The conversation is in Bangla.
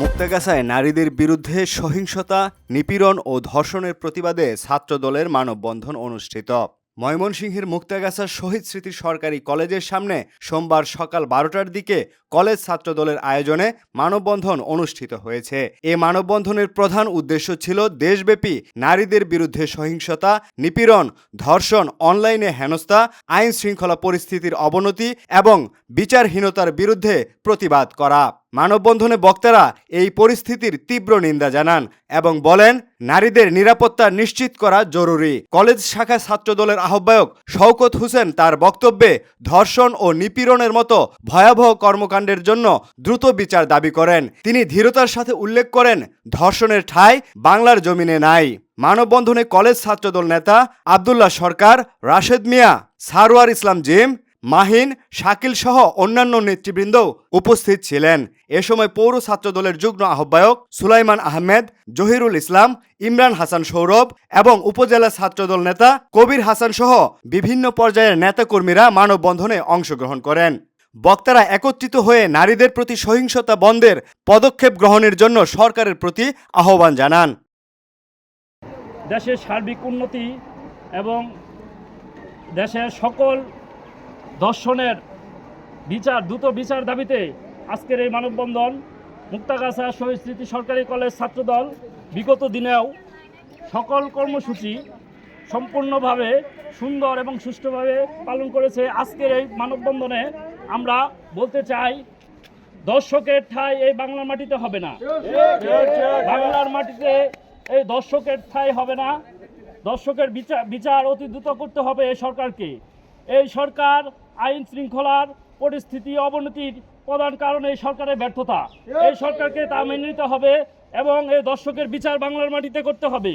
মুক্তাগাছায় নারীদের বিরুদ্ধে সহিংসতা, নিপীড়ন ও ধর্ষণের প্রতিবাদে ছাত্রদলের মানববন্ধন অনুষ্ঠিত। ময়মনসিংহের মুক্তাগাছার শহীদ স্মৃতি সরকারি কলেজের সামনে সোমবার সকাল বারোটার দিকে কলেজ ছাত্রদলের আয়োজনে মানববন্ধন অনুষ্ঠিত হয়েছে। এ মানববন্ধনের প্রধান উদ্দেশ্য ছিল দেশব্যাপী নারীদের বিরুদ্ধে সহিংসতা, নিপীড়ন, ধর্ষণ, অনলাইনে হেনস্থা আইন শৃঙ্খলা পরিস্থিতির অবনতি এবং বিচারহীনতার বিরুদ্ধে প্রতিবাদ করা। মানববন্ধনে বক্তারা এই পরিস্থিতির তীব্র নিন্দা জানান এবং বলেন, নারীদের নিরাপত্তা নিশ্চিত করা জরুরি। কলেজ শাখা ছাত্রদলের আহ্বায়ক শওকত হোসেন তার বক্তব্যে ধর্ষণ ও নিপীড়নের মতো ভয়াবহ কর্মকাণ্ডের জন্য দ্রুত বিচার দাবি করেন। তিনি ধীরতার সাথে উল্লেখ করেন, ধর্ষণের ঠাঁই বাংলার জমিনে নাই। মানববন্ধনে কলেজ ছাত্রদল নেতা আবদুল্লাহ সরকার, রাশেদ মিয়া, সারোয়ার ইসলাম জিম মাহিন, শাকিল সহ অন্যান্য নেতৃবৃন্দ উপস্থিত ছিলেন। এ সময় পৌর ছাত্র দলের যুগ্ম আহ্বায়ক সুলাইমান আহমেদ, জহিরুল ইসলাম, ইমরান হাসান সৌরভ এবং উপজেলা ছাত্রদল নেতা কবির হাসান সহ বিভিন্ন পর্যায়ের নেতাকর্মীরা মানববন্ধনে অংশগ্রহণ করেন। বক্তারা একত্রিত হয়ে নারীদের প্রতি সহিংসতা বন্ধের পদক্ষেপ গ্রহণের জন্য সরকারের প্রতি আহ্বান জানান। দেশের সার্বিক উন্নতি এবং দেশের সকল দর্শনের বিচার, দ্রুত বিচার দাবিতে আজকের এই মানববন্ধন মুক্তাগাছা শহীদ স্মৃতি সরকারি কলেজ ছাত্রদল বিগত দিনেও সকল কর্মসূচি সম্পূর্ণভাবে সুন্দর এবং সুষ্ঠুভাবে পালন করেছে। আজকের এই মানববন্ধনে আমরা বলতে চাই, দর্শকের ঠাঁই এই বাংলার মাটিতে হবে না। বাংলার মাটিতে এই দর্শকের ঠাঁই হবে না। দর্শকের বিচার বিচার অতি দ্রুত করতে হবে এই সরকারকে। এই সরকার আইন শৃঙ্খলার পরিস্থিতি, অবনতির প্রধান কারণে এই সরকারের ব্যর্থতা। এই সরকারকে তা মেনে নিতে হবে এবং এই দর্শকের বিচার বাংলার মাটিতে করতে হবে।